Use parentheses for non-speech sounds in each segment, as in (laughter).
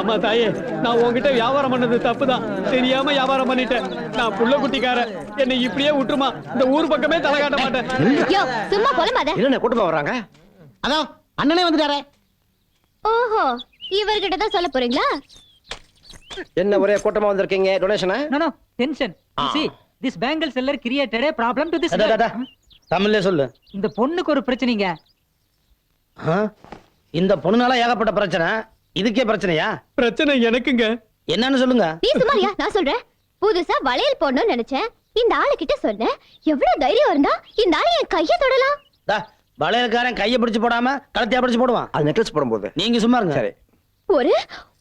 அம்மா தாயே நான் உன்கிட்ட வியாபாரம் பண்ணது தப்புதான். தெரியாம வியாபாரம் பண்ணிட்டேன். நான் புள்ள குட்டிக்காரன் என்னை இப்படியே விட்டுருமா? இந்த ஊர் பக்கமே தலை காட்ட மாட்டேன். யோ சும்மா போலமாத என்ன கூட்டமா வர்றாங்க? அதோ அண்ணனே வந்துட்டாரே. ஓஹோ இவர்கிட்ட தான் சொல்ல போறீங்களா? என்ன ஒரே கூட்டமா வந்திருக்கீங்க? டொனேஷனா No, no, tension. You see, this bangle seller created a problem to this அடா, girl. அடா. தமிழ்ல சொல்லு. இந்த பொண்ணுக்கு ஒரு பிரச்சனைங்க? இந்த பொண்ணுனால ஏகப்பட்ட பிரச்சனை. இதுக்கே பிரச்சனையா? பிரச்சனை எனக்குங்க. என்னன்னு சொல்லுங்க. நீ சும்மாரியா நான் சொல்றேன். புதுசா வளையல் போடணும்னு நினைச்சேன். இந்த ஆளு கிட்ட சொன்னேன். எவ்வளவு தைரியம் இருந்தா இந்த ஆளு என் கைய தொடலாம். தா வளையல்காரன் கையை பிடிச்சு போடாம கழுத்தையா பிடிச்சு போடுவான். அது நெக்லஸ் போடும்போது. நீங்க சும்மா இருங்க. சரி. ஒரு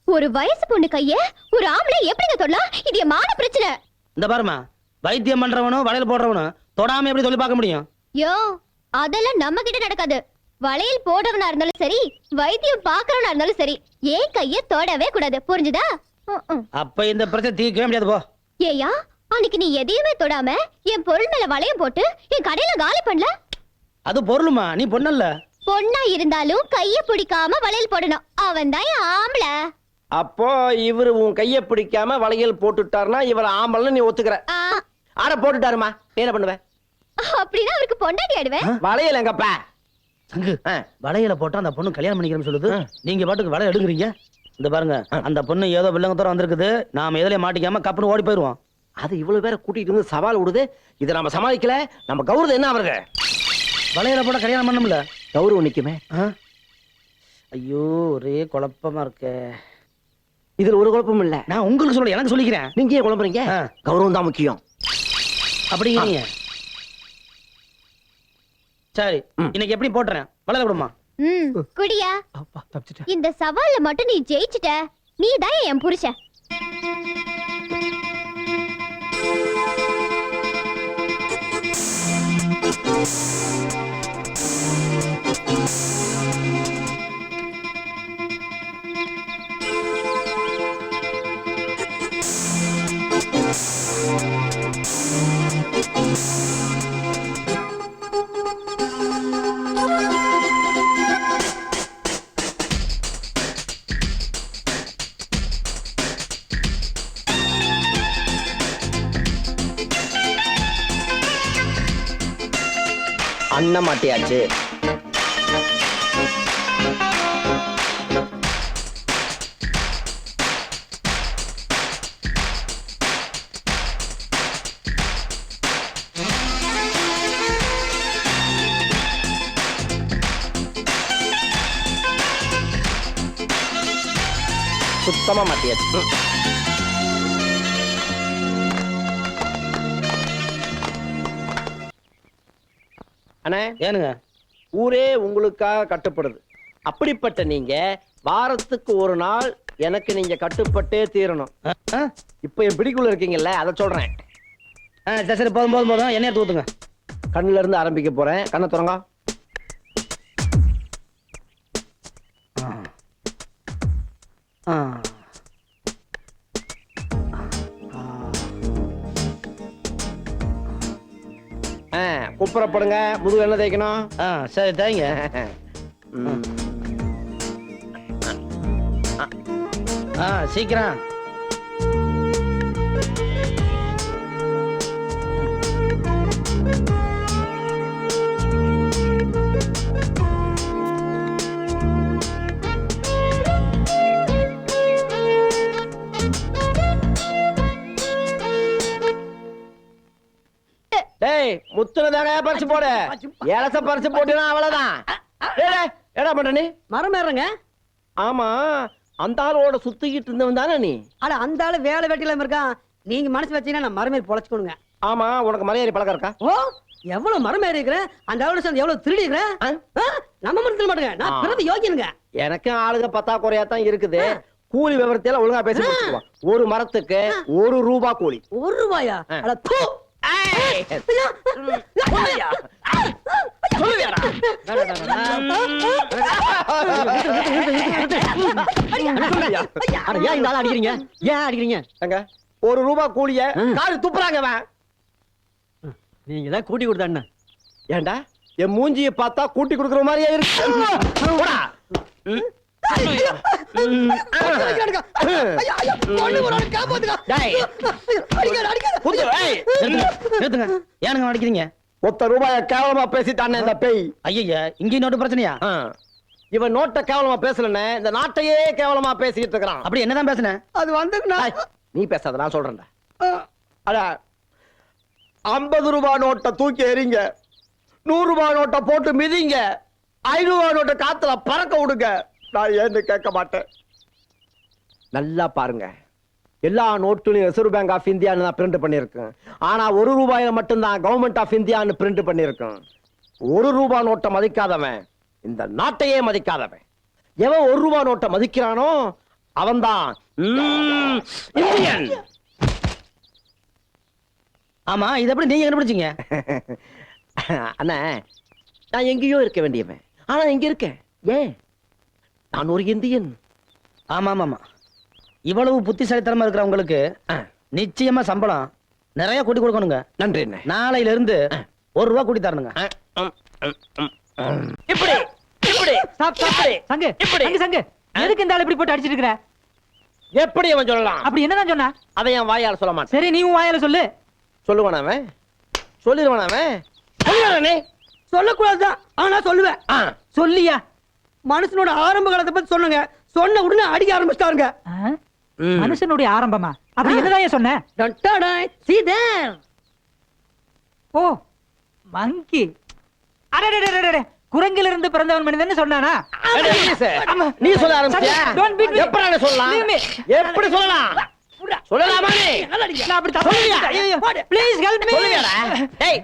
ஒரு வயசு பொண்ணு கைய ஒரு ஆம்பளை எப்படிங்க தொடலாம் இது என் மான பிரச்சனை. இந்த பாருமா வைத்தியம் பண்றவனும் வளையல் போடுறவனும் தொடாம எப்படி சொல்லி பார்க்க முடியும்? யோ அதெல்லாம் நம்ம கிட்ட நடக்காது. வளையல் போடவனா இருந்தாலும் சரி வைத்தியம் பாக்குறவனா இருந்தாலும் சரி ஏன் கைய தொடவே கூடாது? புரிஞ்சுதா. அப்ப இந்த பிரச்சனை தீர்க்கவே முடியாது போ. ஏயா அன்னைக்கு நீ எதையுமே தொடாம என் பொருள் மேல வளையம் போட்டு என் கடையில காலி பண்ணல? அது பொருளுமா? நீ பொண்ணல்ல. பொண்ணா இருந்தாலும் கைய பிடிக்காம வளையல் போடணும். அவன் தான் ஆம்பளை. அப்போ இவரு உன் கைய பிடிக்காம வளையல் போட்டுட்டாருன்னா இவர் ஆம்பல்னு நீ ஒத்துக்கிற. ஆ, ஆட போட்டுட்டாருமா? என்ன பண்ணுவ? அப்படின்னா அவருக்கு பொண்டாட்டி ஆடுவேன் வளையல் எங்கப்பா? சங்கு ஆ. வளையல போட்டா அந்த பொண்ணு கல்யாணம் பண்ணிக்கிறேன்னு சொல்லுது. நீங்க பாட்டுக்கு வளையல் எடுக்குறீங்க? இந்த பாருங்க அந்த பொண்ணு ஏதோ வில்லங்கத்தோட வந்திருக்குது. நாம எதுலயும் மாட்டிக்காம கப்புனு ஓடி போயிருவோம். அது இவ்வளவு பேரை கூட்டிட்டு வந்து சவால் விடுது. இதை நம்ம சமாளிக்கல. நம்ம கௌரவம் என்ன அவருக்கு? வளையல போட கல்யாணம் பண்ணும்ல கௌரவம் நிக்குமே? ஐயோ ஒரே குழப்பமா இருக்கே. இதுல ஒரு குழப்பம் இல்ல. நான் உங்களுக்கு சொல்ல எனக்கு சொல்லிக்கிறேன். நீங்க ஏன் குழம்புறீங்க. கௌரவம் தான் முக்கியம். அப்படிங்கிறீங்க சரி. இன்னைக்கு எப்படி போட்டுறேன்? வளையல விடுமா? ம் குடியா. இந்த சவால்ல மட்டும் நீ ஜெயிச்சிட்ட நீ தான் என் புருஷன் (laughs) அண்ணன் மாட்டியாச்சு சுத்தமாக மாட்டியாச்சு. அண்ணே ஏனுங்க? ஊரே உங்களுக்காக கட்டுப்படுது. அப்படிப்பட்ட நீங்க வாரத்துக்கு ஒரு நாள் எனக்கு நீங்க கட்டுப்பட்டே தீரணும்? இப்ப என் பிடிக்குள்ள இருக்கீங்கல்ல அதை சொல்றேன். சரி சரி போதும் போதும் போதும். எண்ணெய் எடுத்து ஊத்துங்க. கண்ணுல இருந்து ஆரம்பிக்க போறேன். கண்ணை திறங்க. குப்புறப்படுங்க முதுகு என்ன தேய்க்கணும்? ஆ சரி தேங்க. ஆ சீக்கிரம். டேய் முத்துனதாங்க பறிச்சு போடு? ஏலச பறிச்சு போட்டுனா அவ்வளவுதான். என்னடா பண்ற நீ மரம் ஏறுங்க ஆமா அந்த ஆளோட சுத்திக்கிட்டு இருந்தவன் தானே நீ? அட அந்த ஆளு வேலை வெட்டிலாம் இருக்கான். நீங்க மனசு வச்சீங்கன்னா நான் மரம் ஏறி பொழைச்சுக்கணுங்க. ஆமா உனக்கு மலையாளி பழக்கம் இருக்கா? ஓ எவ்வளவு மரம் ஏறி இருக்கிறேன் அந்த ஆளோட சேர்ந்து எவ்வளவு திருடி இருக்கிறேன்? நம்ம மரத்துல மாட்டுங்க. நான். பிறந்து யோகியனுங்க. எனக்கும் ஆளுக பத்தாக்குறையா தான் இருக்குது. கூலி விவரத்தையெல்லாம் ஒழுங்கா பேசி ஒரு மரத்துக்கு ஒரு ரூபா கூலி. ஒரு ரூபாயா? ஏன் இந்த ஆளை அடிக்கிறீங்க ஏன் அடிக்கிறீங்க ஏங்க, ஒரு ரூபா கூலிய காரு துப்புறாங்க அவன் நீங்க தான் கூட்டி கொடுத்த அண்ணன் ஏண்டா என் மூஞ்சியை பார்த்தா கூட்டி கொடுக்குற மாதிரியே இருக்கு ஏனுங்க அடிக்கிறீங்க? ஒத்த ரூபாய கேவலமா பேசிட்டானே இந்த பேய். ஐயா இங்கேயும் நோட்டு பிரச்சனையா. இவன் நோட்ட கேவலமா பேசலன்னு இந்த நாட்டையே கேவலமா இருக்கிறான். அப்படி என்னதான் பேசுனேன் அது வந்துங்கண்ணா நீ பேசாத நான் சொல்றேன்டா. அட ஐம்பது ரூபாய் நோட்டை தூக்கி எறிங்க. நூறு ரூபாய் நோட்டை போட்டு மிதிங்க. ஐநூறு ரூபாய் நோட்டை காத்துல பறக்க விடுங்க. நான் ஏன்னு கேட்க மாட்டேன். நல்லா பாருங்க. எல்லா நோட்டுலையும் ரிசர்வ் பேங்க் ஆஃப் இந்தியான்னு தான் பிரிண்ட் பண்ணியிருக்கேன். ஆனா ஒரு ரூபாயில மட்டும்தான் கவர்மெண்ட் ஆஃப் இந்தியான்னு பிரிண்ட் பண்ணியிருக்கேன். ஒரு ரூபாய் நோட்டை மதிக்காதவன் இந்த நாட்டையே மதிக்காதவன். எவன் ஒரு ரூபாய் நோட்டை மதிக்கிறானோ அவன்தான் ம், இந்தியன் ஆமா இது எப்படி நீங்க கண்டுபிடிச்சீங்க? (laughs) அண்ணா நான் எங்கேயோ இருக்க வேண்டியவன். ஆனா இங்க இருக்கேன். ஏன்? நான் ஒரு இந்தியன். ஆமா ஆமா ஆமா இவ்வளவு புத்திசாலித்தனமா இருக்கிறவங்களுக்கு நிச்சயமா சம்பளம் நிறைய கூட்டி கொடுக்கணுங்க. நன்றி அண்ணே. நாளையில இருந்து ஒரு ரூபா கூட்டி தரணுங்க. இப்படி இப்படி. சங்கு இப்படி. சங்கு சங்கு. எதுக்கு இந்த ஆள் இப்படி போட்டு அடிச்சிட்டு இருக்கிற? எப்படி அவன் சொல்லலாம்? அப்படி என்னதான் சொன்னா? அதை என் வாயால் சொல்ல மாட்டேன். சரி நீ வாயால சொல்லு. சொல்லுவான் அவன். சொல்லிடுவான் அவன். சொல்லுவானே சொல்லக்கூடாதுதான். ஆனா சொல்லுவேன். ஆ. சொல்லியா? மனுஷனோட ஆரம்ப காலத்தை பத்தி சொன்னங்க சொன்ன உடனே அடிக்க ஆரம்பிச்சிட்டாருங்க. மனுஷனுடைய ஆரம்பமா? அப்படி என்னதான் சொன்ன? சீதர் ஓ மங்கி. அடடடடடட குரங்கில இருந்து பிறந்தவன் மனிதன் சொன்னானா? நீ சொல்ல ஆரம்பிச்சியா. எப்படி சொல்லலாம். எப்படி சொல்லலாம்? சொல்லலாமா நீ நான் அப்படி தப்பு சொல்லுவியா? பண்ணிட்டேன். ஐயோ, ப்ளீஸ் ஹெல்ப் மீ சொல்லுவியாடா டேய்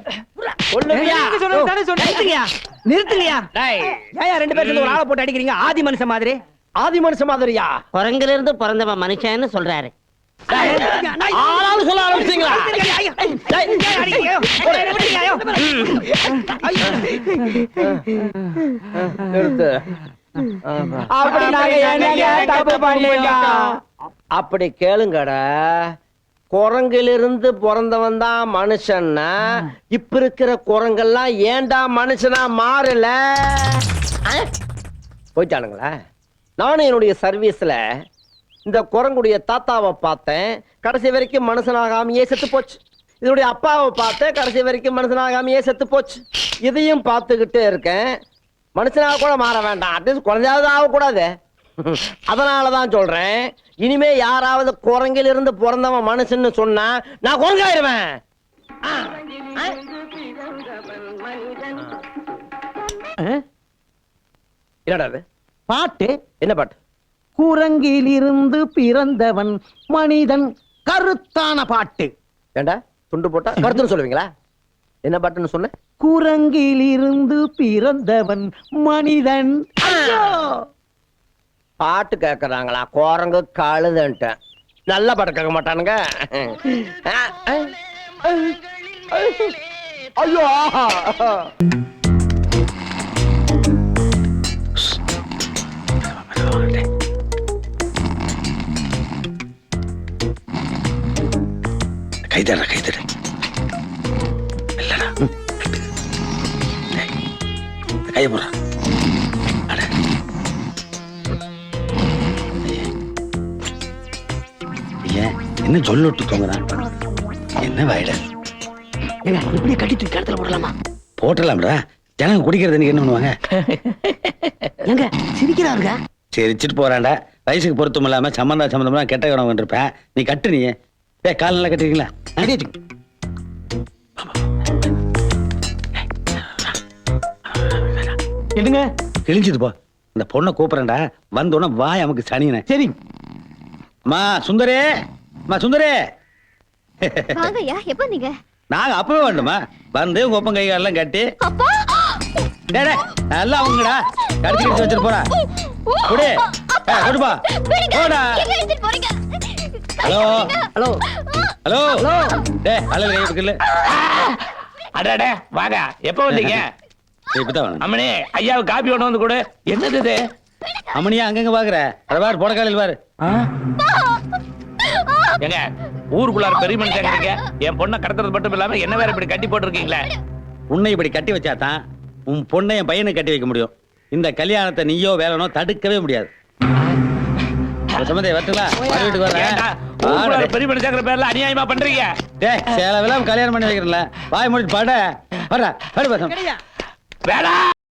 சொல்லுவியா நீங்க சொல்றது தானே சொன்னேன். நிறுத்துங்கயா நிறுத்துங்கயா டேய் ஏன் ரெண்டு பேரும் சேர்ந்து ஒரு ஆளை போட்டு அடிக்கிறீங்க ஆதி மனுஷன் மாதிரி ஆதி மனுஷ மாதிரியா குரங்குல இருந்து பிறந்தவன் மனுஷன்னு சொல்றாரு ஆளாலும் சொல்ல ஆரம்பிச்சீங்களா நிறுத்து அப்படி கேளுங்கடா. குரங்கிலிருந்து பிறந்தவன் தான் மனுஷன்னா இப்ப இருக்கிற குரங்கெல்லாம் ஏன்டா மனுஷனா மாறல? போயிட்டானுங்களா? நானும் என்னுடைய சர்வீஸ்ல இந்த குரங்குடைய தாத்தாவை பார்த்தேன். கடைசி வரைக்கும் மனுஷனாகாமையே செத்து போச்சு. இதனுடைய அப்பாவை பார்த்தேன். கடைசி வரைக்கும் மனுஷனாகாமையே செத்து போச்சு. இதையும் பார்த்துக்கிட்டே இருக்கேன். மனுஷனாக கூட மாற வேண்டாம். அட்லீஸ்ட் குழந்தையாவது ஆகக்கூடாது. அதனால தான் சொல்றேன். இனிமே யாராவது குரங்கில் இருந்து பிறந்தவன் மனுஷன்னு சொன்னா நான் குரங்காயிருவேன்? என்னடா அது பாட்டு. என்ன பாட்டு? குரங்கிலிருந்து பிறந்தவன் மனிதன் கருத்தான பாட்டு. ஏண்டா? துண்டு போட்டா கருத்துன்னு சொல்லுவீங்களா? என்ன பாட்டுன்னு சொன்ன குரங்கிலிருந்து பிறந்தவன் மனிதன்! பாட்டு கேட்கறாங்களா குரங்கு கழுதுன்ட்டேன் நல்ல பாட்டு கேட்க மாட்டானுங்க. ஐயோ. கைதட கைதட. கைய போடுறா என்ன சொல்லொட்டு தூங்குறான் என்ன வாயிட இப்படி கட்டி தூக்கி இடத்துல போடலாமா? போட்டலாம்டா ஜனங்க குடிக்கிறது நீங்க என்ன பண்ணுவாங்க? எங்க சிரிக்கிறாருங்க. சிரிச்சிட்டு போறான்டா. வயசுக்கு பொருத்தம் இல்லாம சம்மந்தா சம்மந்தம்லாம் கெட்ட கணவன் இருப்பேன் நீ கட்டு நீ. ஏ கால் நல்லா கட்டிருக்கீங்களா? என்னங்க கிழிஞ்சது போ. இந்த பொண்ணை கூப்பிடுறேன்டா. வந்த உடனே வாய் நமக்கு சனியனே. சரி. அம்மா சுந்தரே. அம்மா சுந்தரே. வாங்கய்யா எப்ப நீங்க? நாங்க அப்பவே வேண்டுமா வந்து உங்க ஒப்பம் கை காலெல்லாம் கட்டி. அப்பா! டேய், டேய், நல்லா அவங்கடா கடிச்சு கடிச்சு வச்சிட்டு போறா குடு. கொடுப்பா. போடா. போறீங்க. ஹலோ. ஹலோ. ஹலோ. டே அழகு இருக்குல்ல அடடே வாங்க. எப்ப வந்தீங்க. அம்மனே ஐயாவுக்கு காப்பி ஒண்ணு வந்து கொடு. என்னது இது? அம்மனியா அங்கங்க பாக்குற. அத பாரு புடக்காலில் பாரு. ஏங்க ஊருக்குள்ளார பெரிய மனுஷங்க இருக்கீங்க? என் பொண்ணை கடத்துறது மட்டும் இல்லாம என்ன வேற இப்படி கட்டி போட்டிருக்கீங்களே? உன்னை இப்படி கட்டி வச்சாதான் உன் பொண்ணை என் பையனை கட்டி வைக்க முடியும். இந்த கல்யாணத்தை நீயோ வேலனோ தடுக்கவே முடியாது. அநியாயமா பண்றீங்க? கல்யாணம் பண்ணி வைக்கிறேன்ல. வாய் முடிச்சு பாட. வர்றா பாடு பார்த்தோம்